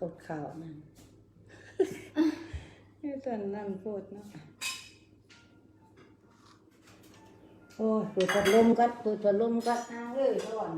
กดข่าวนั่นนี่ตอนนั่นพูดเนาะโอ้ยเปิดพัดลมกันเปิดพัดลมกันนางเอ้ยร้อน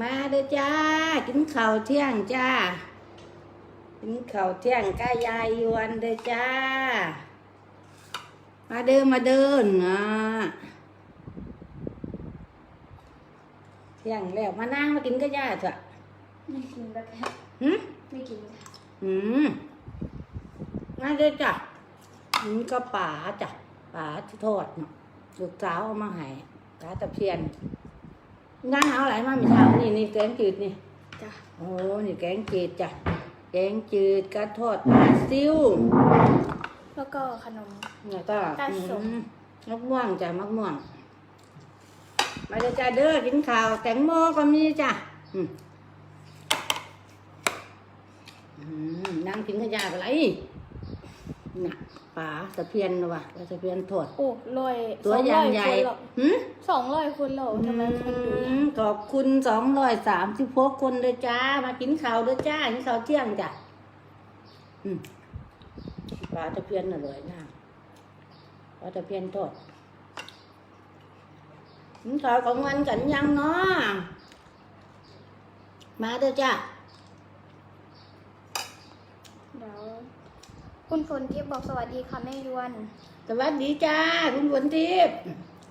มาเด้อจ้า กินข้าวเที่ยงจ้า กินข้าวเที่ยงกายายยวนเด้อจ้า มาเดินมาเดินนะเที่ยงแล้วมานั่งมากินกับย่าเถอะไม่กินแล้วค่ะหืมไม่กินค่ะหืมมาเด้อจ้ะหืมก็ป่าจ้ะป่าที่ทอดเนาะลูกสาวเอามาให้ปลาตะเพียน งานเอาอะไรมามีเช้านี่นี่แกงจืดนี่จ้ะโอ้นี่แกงจืดจ้ะแกงจืดกระทอดปลาซิวแล้วก็ขนมแล้วก็ปลาส้มอืมมะม่วงจ้ะมะม่วงมาเลยจ้ะเด้อกินข้าว แตงโมก็มีจ้ะอืมอืมนั่งกินขยะอะไร น่ะปลาตะเพียนนะวะปลาตะเพียนทอด โอ้ร้อยตัวสองใหร้ญ่อยใหญ่คนหรอกหืม สองร้อยคนเหรอทำไมคนดูอืมขอบคุณสองร้อยสามสิบหกคนเลยจ้า มากินข้าวด้วยจ้ากินข้าวเที่ยงจ้ะอืมปลาตะเพียนอร่อยนะปลาตะเพียนทอดกินข้าวของวันกันยังเนาะมาเด้อจ้า เดี๋ยว คุณฝนทิพย์บอกสวัสดีค่ะแม่ยวน สวัสดีจ้า คุณฝนทิพย์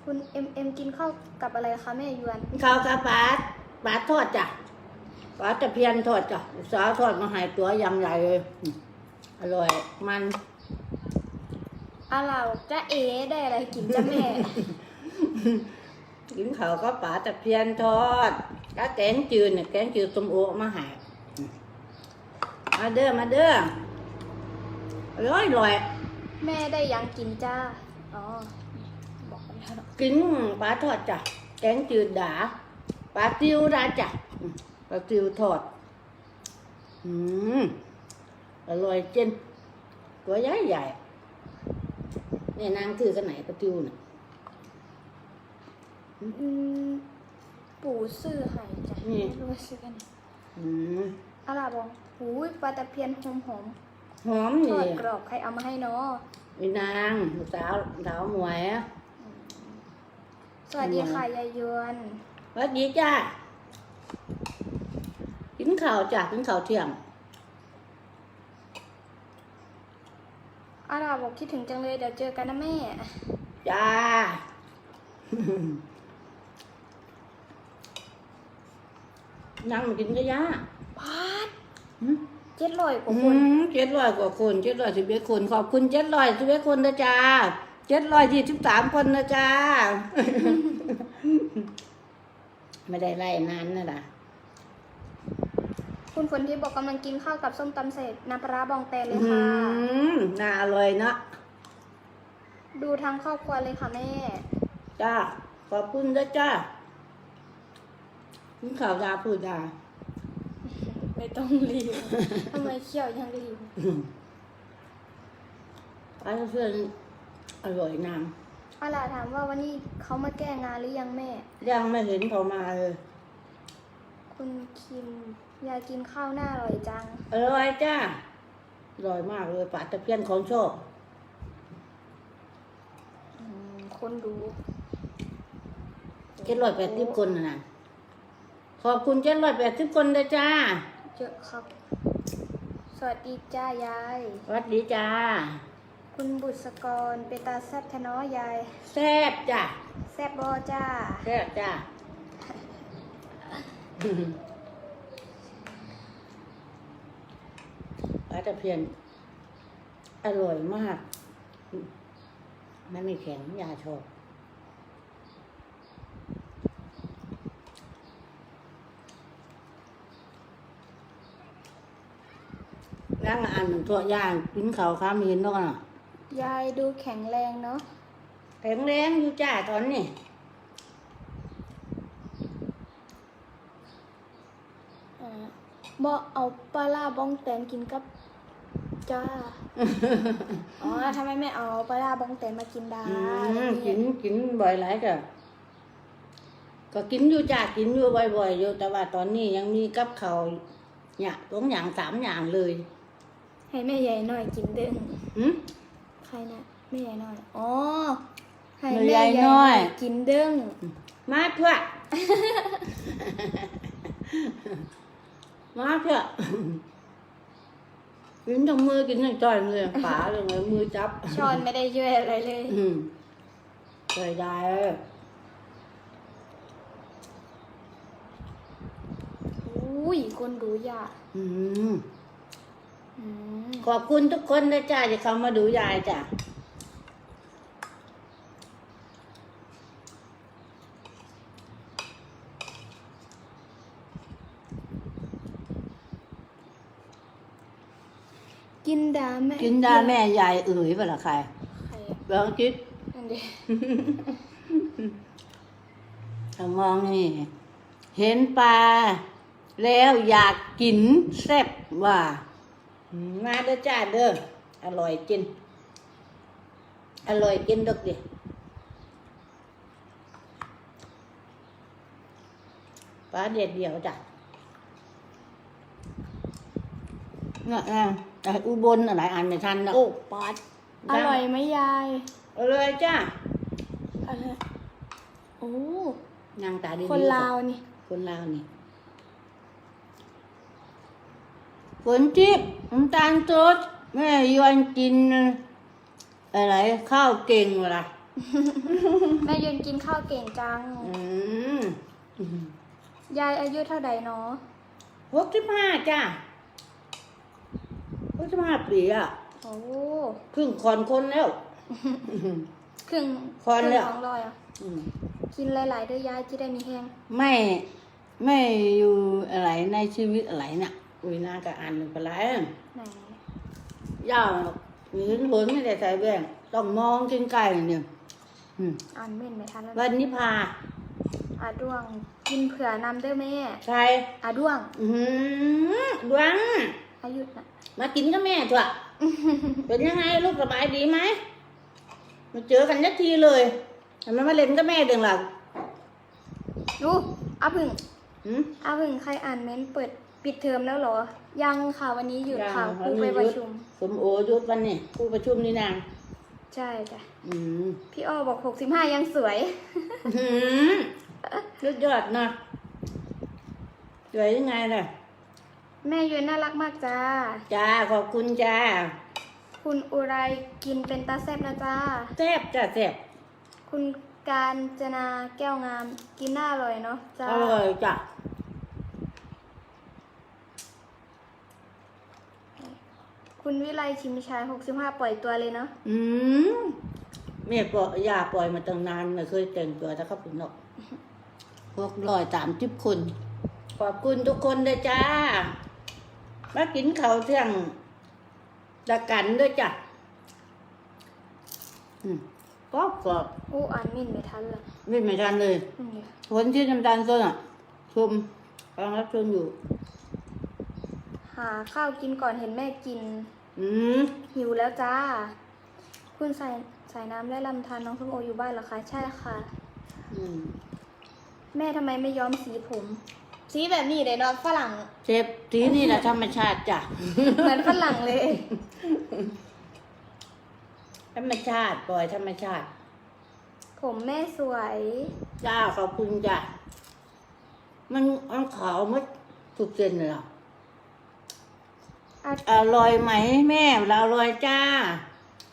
คุณเอ็มเอ็มกินข้าวกับอะไรคะแม่ยวนกินข้าวกับปลาปลาทอดจ้ะปลาตะเพียนทอดจ้ะลูกสาวทอดมาให้ตัวยังใหญ่เลยอืมอร่อยมันอาเราจะเอได้อะไรกินจ้ะแม่ กินข้าวก็ปลาตะเพียนทอดก็แกงจืดเนี่ยแกงจืดสมโอมาใหามาเด้อมาเด้ออ ร่อยอร่อยแม่ได้ยังกินจ้า อ๋อ บอกไปแล้วกินปลาทอดจ้ะ แกงจืดดาปลาติวดาจ้ะอืมปลาติวทอด อืม อร่อยจริงตัวใหญ่ใหญ่เนี่ยนางถือกันไหนปลาติวน่ะอืมปู่ซื้อให้จ้ะนี่ไม่รู้ว่าซื้อกันไหนอืมอาลาบอกหูยปลาตะเพียนหอมหอม หอมๆทนี่อดกรอบใครเอามาให้เนาะอีนางสาวสาวหมวยอะสวัสดีค่ะยายยวนสวัสดีจ้ากินข้าวจ้ะกินข้าวเที่ยง อาลาบอกคิดถึงจังเลยเดี๋ยวเจอกันนะแม่ จ้า นั่งมากินก็ยาพาด เจ็ดร้อยกว่าอืคนมเจ็ดร้อยกว่าคนเจ็ดร้อยสิบเอ็ดคนขอบคุณเจ็ดร้อยสิบเอ็ดคนนะจ้าเจ็ดร้อยยี่สิบสามคนนะจ้าไม่ได้ไล่นานนะล่ะ คุณฝนที่บอกกำลังกินข้าวกับส้มตำเสร็จน้ำปลาร้าบองแตนเลยอืค่ะมน่าอร่อยเนอะดูทางครอบครัวเลยค่ะแม่ จ้า ขอบคุณนะจ้ากินข้าวดาพูดดา ไม่ต้องรีบทำไมเคี่ยวยังรีบปลาเพื่อนอร่อยนางอาลาถามว่าวันนี้เขามาแก้งานหรือยังแม่ ยังไม่เห็นเขามาเลย คุณคิมอยากกินข้าวหน้าอร่อยจัง อร่อยจ้าอร่อยมากเลยปลาตะเพียนของชอบอืมคนดูเจ็ดร้อยแปดสิบคนนะนะขอบคุณเจ็ดร้อยแปดสิบคนนะจ้า เยอะครับ สวัสดีจ้ายาย สวัสดีจ้า คุณบุษกรเป็นตาแซบทะเนอยาย แซ่บจ้าแซบบอจ้า แซ่บจ้าปลาตะเพียน อร่อยมาก มันไม่แข็งยาชอบ อันนั้นตัวย่างกินเขาวข้ามเห็นแล้วกันน่ะยายดูแข็งแรงเนาะแข็งแรงอยู่จ้าตอนนี้อ่าบ่เอาปลาบ้องแตนกินกับจ้า อ๋อทำไมไม่เอาปลาบ้องแตนมากินดาอกินกินบ่อยหลายก็ก็กินอยู่จ้ากินอยู่บ่อยๆอยู่แต่ว่าตอนนี้ยังมีกับเขาวเนี่ยสองอย่างสามอย่างเลย ให้แม่ใหญ่หน่อยกินเด้งหืม ใครนะแม่ใหญ่หน่อยอ๋อให้แม่แม่ใหใหญ่ญ่น้หน่ออยยกินเด้งมาเพื่อ มาเพื่อกินทั้งมือกินทั้งจอยเลยป๋าเลยเลยมือจับช้อนไม่ได้ช่วยอะไรเลยอืมเคยได้อุ้ยคนดูยากอืมอืม ขอบคุณทุกคนนะจ้าที่เขามาดูยายจ้ะกินดาแม่กินได้แม่ยายเอ๋ยเปล่าใครใครอะลองคิดอันเดียวถ้ามองนี่ เห็นปลา แล้วอยากกินแซ่บว่าอื มมาเด้อจ้าเด้ออร่อยกินอร่อยกินดอกดิปลาเด็ดเดียวจ้ะเนี่ยนะแต่อุบลอะไรอันไม่ทันนะโอ้ปอดอร่อยไหมยายเอาเลยจ้าอะไรโอ้นางตาดีๆคนลาวนี่ คนลาวนี่ ฝนทิพย์น้ำตาลสดแม่ยวนกิน อะไร ข้าวเก่งเวล่ะ แม่ยืนกินข้าวเก่งจัง อืมยายอายุเท่าใดเนาะหกสิบห้าจ้าหกสิบห้าปีอะโอ้ครึ่งคอนคนแล้ว ครึ่งพอแล้วครึ่งของร้อยอะอืมกินหลายๆเด้อยายจะได้มีแห้งไม่ ไม่อยู่อะไรในชีวิตอะไรน่ะ อุ้ยนางก็อ่านหนึ่งไปแล้วไหนย่าหรือผลไม่ได้ใส่แว่นต้องมองกินไก่เนี่ยอืมอ่านเม่นไม่ทันแล้ววันนิพาอาด้วงกินเผื่อนำเด้อแม่ใครอาด้วงอือหือดวงอายุน่ะมากินกับแม่เถอะเป็นยังไงลูกสบายดีไหมมาเจอกันยักทีเลยทำไมมาเล่นกับแม่เดืองหลังดูอาพึ่งอืมอาพึ่งใครอ่านเม้นต์เปิด ปิดเทอมแล้วเหรอ ยังค่ะวันนี้หยุดค่ะยังครูวันนี้ไปประหยุดชุม สมโอยุดวันนี้ครูประชุมนี่นางใช่จ้ะอืมพี่อ้อบอกหกสิบห้ายังสวยอื้อหือยุดยอดนะสวยยังไงล่ะ แม่ยืนน่ารักมากจ้า จ้า ขอบคุณจ้า คุณอุไรกินเป็นตาแซบนะจ้าแซ่บจ้าแซ่บคุณการจนาแก้วงามกินน่าอร่อยเนาะจ้าอร่อยจ้ะ คุณวิไลชิมชายหกสิบห้าปล่อยตัวเลยเนาะอืมแม่ปล่อยยาปล่อยมาตั้งนานไม่เคยแต่งตัวถ้าเขาผุนหรอกพวกร้อยสามสิบคนขอบคุณทุกคนด้วยจ้า มากินข้าวเที่ยงตะกันด้วยจ้ะอืมกรอบกรอบอู้อ่านมินไม่ทันเลยไม่เหมือนกันเลยนี่ผลที่น้ำตาลส้นอะชมกำลังรับชมอยู่ หาข้าวกินก่อนเห็นแม่กิน อืมหิวแล้วจ้า คุณใส่ใส่น้ำและลำธารน้องส้มโออยู่บ้านเหรอคะใช่ค่ะ อืมแม่ทำไมไม่ย้อมสีผม สีแบบนี้เลยเนาะฝรั่ง เชฟทีนี่แหละธรรมชาติจ้ะ เหมือนฝรั่งเลย ธรรมชาติปล่อยธรรมชาติ ผมแม่สวย จ้าขอบคุณจ้ะ มันมันขาวมัดทุกเส้นเลยเหรอ อะอร่อยไหมแม่เราอร่อยจ้า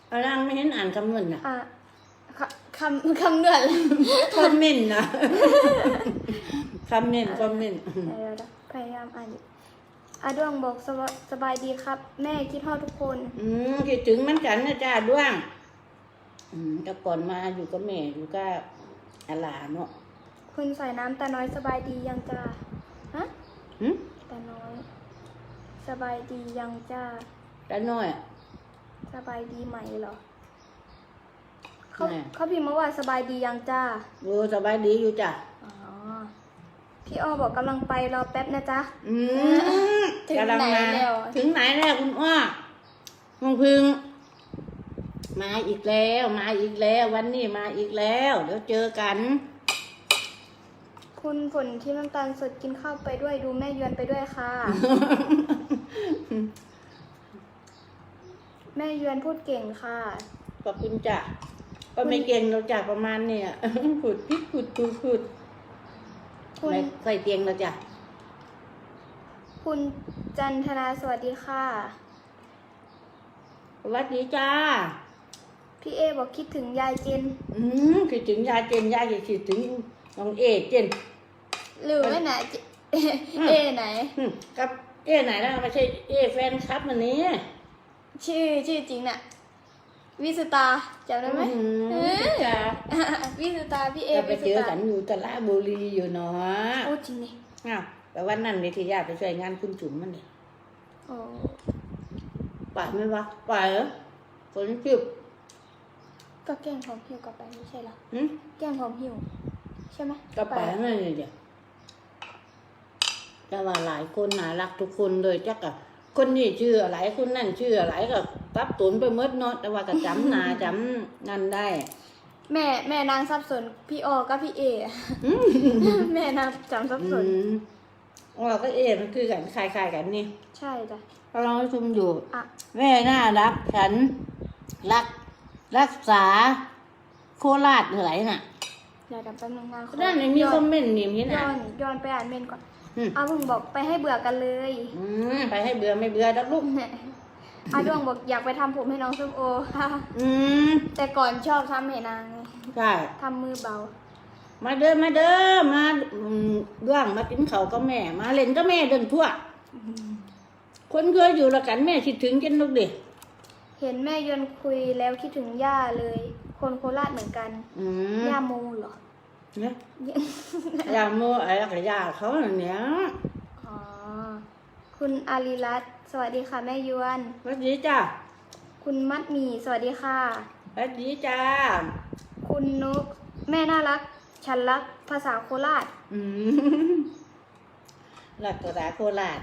เอาลังไม่เห็นอ่านคำนวณนะอะคคำคำเนือนคอมเมนต์นะคอมเมนต์คอมเมนต์เดี๋ยวๆนะพยายามอ่านอยู่อาดวงบอกสบายสบายดีครับ แม่คิดทอดทุกคน อืมคิดถึงเหมันกันนะจ้าด้วง อืมแต่ก่อนมาอยู่กับแม่อยู่กับอาหลาเนาะคุณใส่น้ำตาน้อยสบายดียังจ้าฮะหืมตาน้อย สบายดียังจ้าตาน้อยอะสบายดีไหมเหรอเขาแม่เขาพิมพ์มาว่าสบายดียังจ้าโอ้สบายดีอยู่จ้ะอ๋อพี่อ้อบอกกำลังไปรอแป๊บนะจ๊ะอืมถึงกำลัไหนมาแล้วถึงไหนแล้วคุณอ้อมงพึง มาอีกแล้ว มาอีกแล้ว วันนี้มาอีกแล้วเดี๋ยวเจอกัน คุณฝนที่น้ำตาลสดกินข้าวไปด้วยดูแม่ยวนไปด้วยค่ะ แม่ยวนพูดเก่งค่ะ ขอบคุณจ้ะก็ไม่เก่งเราจ้ะประมาณเนี่ยขุดพิดขุดขุดขุดคุณไม่ใส่เตียงเราจ้ะคุณจันทนาสวัสดีค่ะ สวัสดีจ้า พี่เอบอกคิดถึงยายเจนอืมคิดถึงยายเจนยายคิดถึงน้องเอเจนหรือว่าไหนเจเอไหน อืมกับ เอไหนนะไม่ใช่เอแฟนคลับมันนี้ชื่อชื่อจริงน่ะวิสุตาจำได้ไหมอืเอมอจ้าวิสุตาพี่เอเราไปวิเจสุอตากันอยู่ตลาดบุรีอยู่เนาะโอ้จริงดิอ้าวแต่วันนั้นนี่ที่ญาติไปช่วยงานคุณจุ๋มมันนี่โอ้ไปไหมวะไปเหรอคนจุบก็แกล้งของหิวกลับไปไม่ใช่เหรอหืมแกล้งของหิวใช่ไหมก็ไปนั่นเลยเดียว แต่ว่าหลายคนน่ารักทุกคนเลยจักอะคนนี้ชื่ออะไรคนนั่นชื่ออะไรก็ปรับตุนไปหมดเนาะแต่ว่าก็จำหนาจำนั่นได้ แม่แม่นางสับสนพี่ออกับพี่เออืม แม่นางจำสับสอืนมเราก็เอะมันคือกันคล้ายๆกันนี่ใช่จ้ะก็ลองชมอยู่ อะ แม่น่ารักฉัน รัก รักษา โคราชเหรอน่ะเดี๋ยวเดี๋ยวแป๊บนึงนะขอนั่นน่ะมีย้คออนมเมนต์นี่มีย้นะอนย้อนไปอ่านเมนก่อน อืม อาบุ้งบอกไปให้เบื่อกันเลยอืมไปให้เบื่อไม่เบื่อดักลูก อาดวงบอกอยากไปทำผมให้น้องส้มโอค่ะอืมแต่ก่อนชอบทำให้นางใช่ ทำมือเบา มาเด้อมาเด้อมาอืมร่างมากินเขาวกับแม่ มาเล่นกับแม่เดินทั่ว คนเคยอยู่ละกันแม่คิดถึงกันลูกดิเห็นแม่ยวนคุยแล้วคิดถึงย่าเลย คนโคราชเหมือนกัน อืมย่าโมเหรอ เนี่ยยาโมอะไรกับยาเขาเนี่ยอ๋อ คุณอารีรัตน์สวัสดีค่ะแม่ยวน สวัสดีจ้าคุณมัดหมี่สวัสดีค่ะ สวัสดีจ้า คุณนุกแม่น่ารัก ฉันรักภาษาโคราช อืมรักกระดาโคราช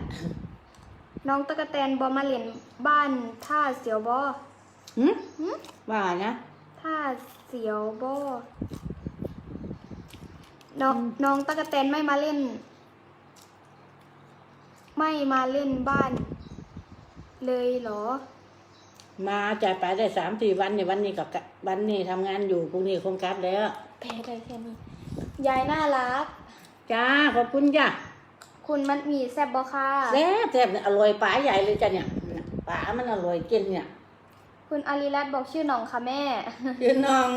น้องตะกะแตนบอมาเล่นบ้านท่าเสียวบอหืมหึว่านะท่าเสียวบอ น้องน้องตะกะแตนไม่มาเล่น ไม่มาเล่นบ้าน เลยเหรอ มาจ่ายไปได้สามสี่วันนี่วันนี้กับวันนี้ทำงานอยู่พรุ่งนี้คงกลับแล้วแพ้ได้แค่นี้ ยายน่ารัก จ้าขอบคุณจ้าคุณมัดหมีแซบบอค่ะ แซ่บแซ่บอร่อยป๋าใหญ่เลยจ้ะเนี่ยป๋ามันอร่อยเกินเนี่ยคุณอารีรัตน์บอกชื่อหน้องค่ะแม่ คือน้อง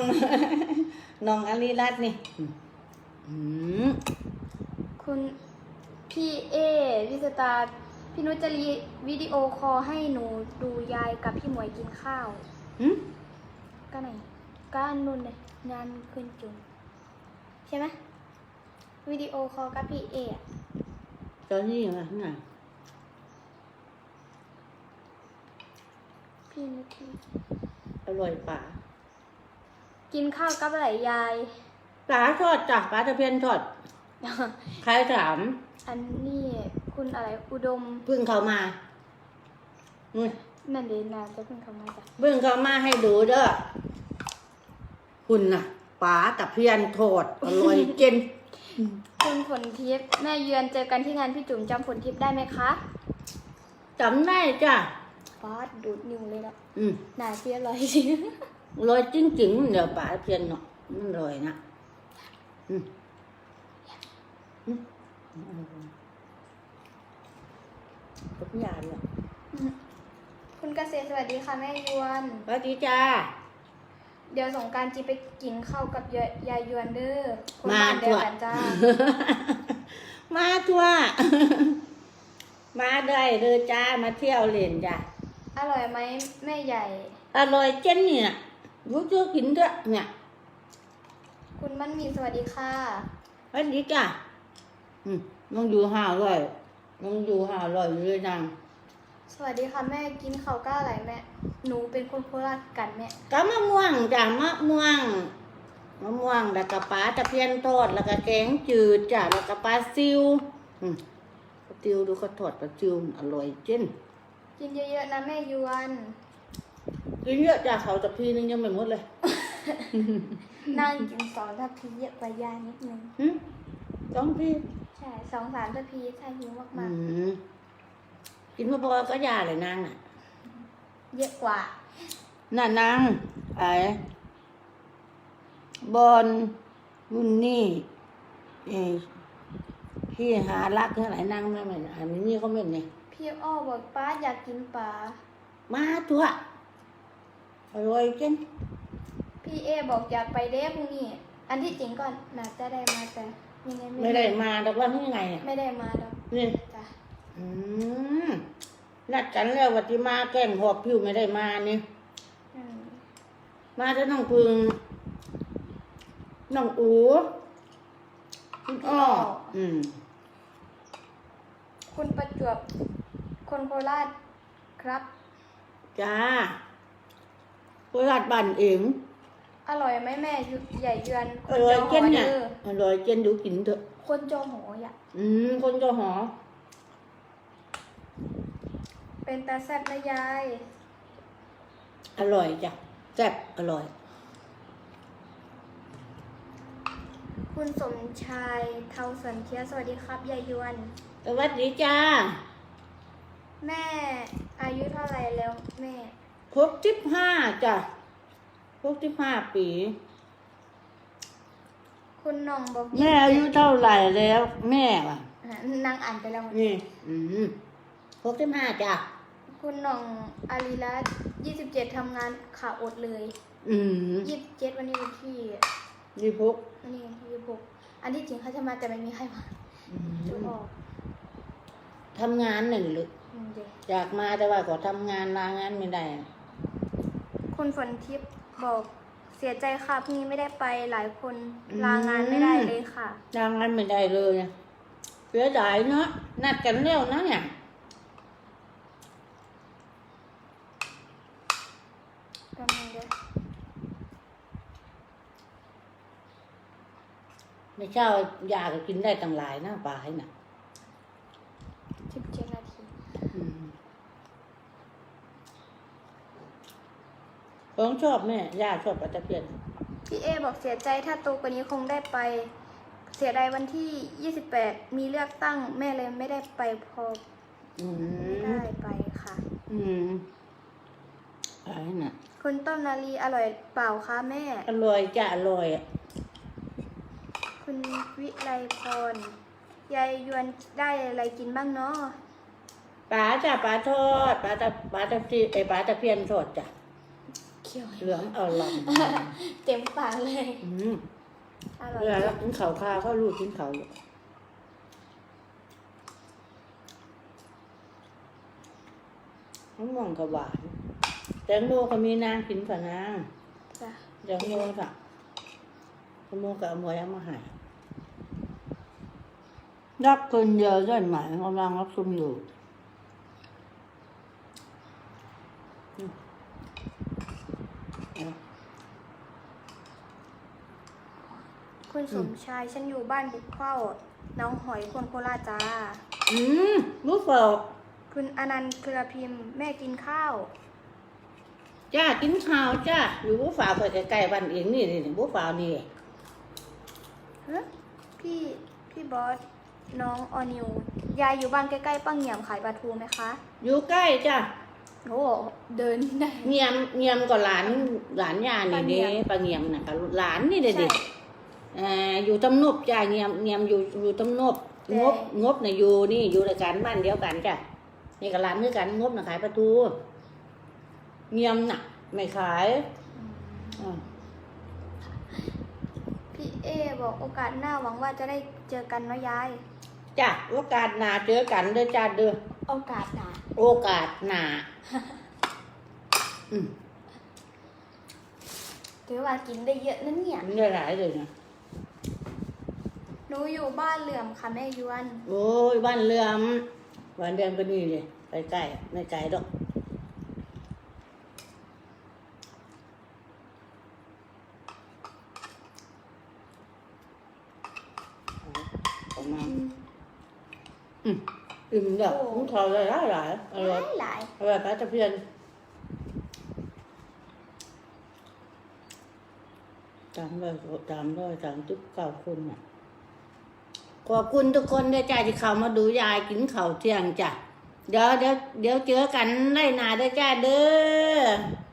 น้องอารีรัตน์นี่ อืมคุณพี่เอวิสตาร์พี่นุชจะรีวิดีโอคอลให้หนูดูยายกับพี่หมวยกินข้าวหืมก็ไหนก็อันนุ่นเลยงานขึ้นจุนใช่ไหมวิดีโอคอลกับพี่เออะตอนนี้มาไงพี่นุชที่อร่อยป๋ากินข้าวกับอะไรยาย ป๋าทอดจ้ะป๋าตะเพียนทอด ใครถาม อันนี้คุณอะไรอุดมเพิ่งเข้ามาอืมนั่นเดนาจะเพิ่งเข้ามาจ้ะเพิ่งเข้ามาให้ดูเด้อคุณน่ะป๋าตะเพียนทอดอร่อยเกินคุณผลทิพย์แม่เยือนเจอกันที่งานพี่จุ๋มจำผลทิพย์ได้ไหมคะจำได้จ้ะฟาดดูดนิ้วเลยละอืม หนาเสียเลยจริง ลอยจริงๆเดี๋ยวป๋าเพียนเนาะมันลอยนะ อืมอืมทุกอย่างเนาะคุณเกษตรสวัสดีค่ะแม่ยวน สวัสดีจ้า เดี๋ยวสงกรารจีไปกินข้าวกับยายยายยวนเด้อคนมาบ้านเดียวทั่วกันจ้า มาทั่ว มาได้เลยจ้า มาเที่ยวเล่นจ้ะอร่อยไหมแม่ใหญ่ อร่อยเจนเนี่ยรู้จักกินเถอะเนี่ย คุณมันมีสวัสดีค่ะ สวัสดีจ้าอืมมึงอยู่ห้าร้อยมึงอยู่ห้าร้อยอยู่เลยนางสวัสดีค่ะแม่กินข้าวก้าอะไรแม่ หนูเป็นคนโคราชกันแม่ก็มะม่วงจ้ะมะม่วงมะม่วงแล้วก็ปลาตะเพียนทอดแล้วก็แกงจืดจ้ะแล้วก็ปลาซิวอืมติวดูเขาทอดปลาซิวอร่อยเจ้นกินเยอะๆนะแม่ยวนกินเยอะจ้ะเขาตะพีนึงยังไม่หมดเลย นั่งกินสองทัพพีเยอะกว่ายานิดนึงหึสองพี่ใช่สองสามทัพพีถ้าหิวอืมากมกินมาพอก็ยาเลยนางน่ะๆ เยอะกว่า น่ะนางไอ้บอลรุ่นนี่เอ้ยพี่หารักเท่าไหร่นางไม่เหมือนอันนี้เขาไม่เนี่ยพี่อ้อบอกป้าอยากกินปลามาตัวอร่อยจัง พี่เอบอกอยากไปเด้พรุ่งนี้ อันที่จริงก่อนน่าจะได้มาแต่ยังไงไม่ได้มาแต่ว่านี่ไงเนี่ยไม่ได้มาดอกนี่จ้ะอืมนัดกันแล้วว่าที่มาแกล้งหอบผิวไม่ได้มานี่ อืมมาจะน้องพึงน้องอูคุณอ้ออืมคุณประจวบ คนโคราชครับ จ้าโคราชบ้านเอง อร่อยไหมแม่ยุใหญ่เยือนคอนร่อยจอหเจอนเนี่ยเด้ออร่อยเจนดูกินเถอะ คนจอหออยากอืม คนก็หอ เป็นตาแซ่บนะยาย อร่อยจ้ะแซ่บอร่อย คุณสมชายเทาสันเทียสวัสดีครับยายยวน สวัสดีจ้าแม่อายุเท่าไหร่แล้วแม่ ครบสิบห้าจ้ะ ครบสิบห้าปี คุณหน่องบอกแม่อายุเท่าไหร่แล้ว แม่ว่ะอะ นางอ่านไปแล้ว นี่ อืมครบสิบห้าจ้ะ คุณหน่องอารีรัตยี่สิบเจ็ดทำงานขาอดเลยอืมยี่สิบเจ็ดวันนี้วันที่ยี่พกวันนี้วันที่ยี่สิบหกอันที่จริงเขาจะมาแต่ไม่มีใครมาอืจุกมออกทำงานหนึ่งหรืออืมเดี๋ยวอยากมาแต่ว่าก็ทำงานลางานไม่ได้ คุณฝนทิพย์ บอกเสียใจค่ะพรุ่งนี้ไม่ได้ไปหลายคนลางานไม่ได้เลยค่ะ ลางานไม่ได้เลยเสียดายเนาะนัดกันแล้วนะเนี่ยแป๊บนึงเดี๋ยวไม่เช้ายาก็กินได้ตั้งหลายนะปลาให้น่ะ สิบเจ็ดนาที อืม ของชอบแม่ย่าชอบปลาตะเพียนพี่เอบอกเสียใจถ้าโตกว่านี้คงได้ไป เสียดายวันที่ 28 มีเลือกตั้งแม่เลยไม่ได้ไปพออืไม่มได้ไปค่ะ อืมอะไรน่ะคุณต้มนาลีอร่อยเปล่าคะแม่ อร่อยจ้ะอร่อยอะคุณวิไลพรยายยวนได้อะไรกินบ้างเนาะปลาจ้ะปลาทอดปลาตะปลาตะพีไอปลาตะเพียนทอดจ้ะ เขียวเหลืองอร่อยเต็มปากเลยอืมอร่อยเวลาเรากินข้าวข้าวก็รู้กินข้าวอยู่มะม่วงก็หวาน แตงโมก็มีนางกินกับนางจ้ะแตงโมค่ะแตงโมกับเอามวยเอามาให้รักคนเยอะได้ไหมกำลังรับชมอยู่อืมเอา คุณสมชาย ฉันอยู่บ้านบุกเข้า น้องหอยคนโคราชจ้า อืมรู้เปล่าคุณอนันต์เครือพิมพ์ แม่กินข้าว จ้ากินข้าวจ้าอยู่บุฝ่าเปิดใกล้ๆบ้านเองนี่นี่นี่บุฝ่านี่ฮะพี่พี่บอสน้องออนิว ยายอยู่บ้านใกล้ๆป้าเหงี่ยมขายปลาทูไหมคะ อยู่ใกล้จ้าโอ้เดินได้ เงียมเงียมก็หลานหลานยานี่เด้ปลาเงียมปลาเงียมน่ะกับหลานนี่เด้ใช่เด็เอ่ออยู่ตำนบจ้าเงียมเงียมอยู่อยู่ตำนบแต่งบงบน่ะอยู่นี่อยู่ในกันบ้านเดียวกันจ้ะนี่กับหลานคือกันงบน่ะขายปลาทูเงียมน่ะ ไม่ขายอ่าพี่เอบอกโอกาสหน้าหวังว่าจะได้เจอกันเนาะยายจ้ะโอกาสหน้าเจอกันเด้อจ้าเด้อโอกาสหน้าโอกาสหน้าอืมถือว่ากินได้เยอะนั่นเนี่ยมันได้หลายเลยนะห นูอยู่บ้านเหลื่อมค่ะแม่ยวน โอ้ยบ้านเรือมบ้านเรือมก็นี่เลยใกล้ๆไม่ไกลดอกออกมาอืมไปอิ่มแบบคุ้มทองเลยหลายหลายอหร่อลายยหลายอร่อยปลาตะเพียนสามร้อยสามร้อยสามสิบเก้าคนน่ะ ขอบคุณทุกคนด้วยจ้าที่เข้ามาดูยายกินเข่าเที่ยงจ้ะเดี๋ยวเดี๋ยวเดี๋ยวเจอกันได้นาด้วยจ้าเด้อ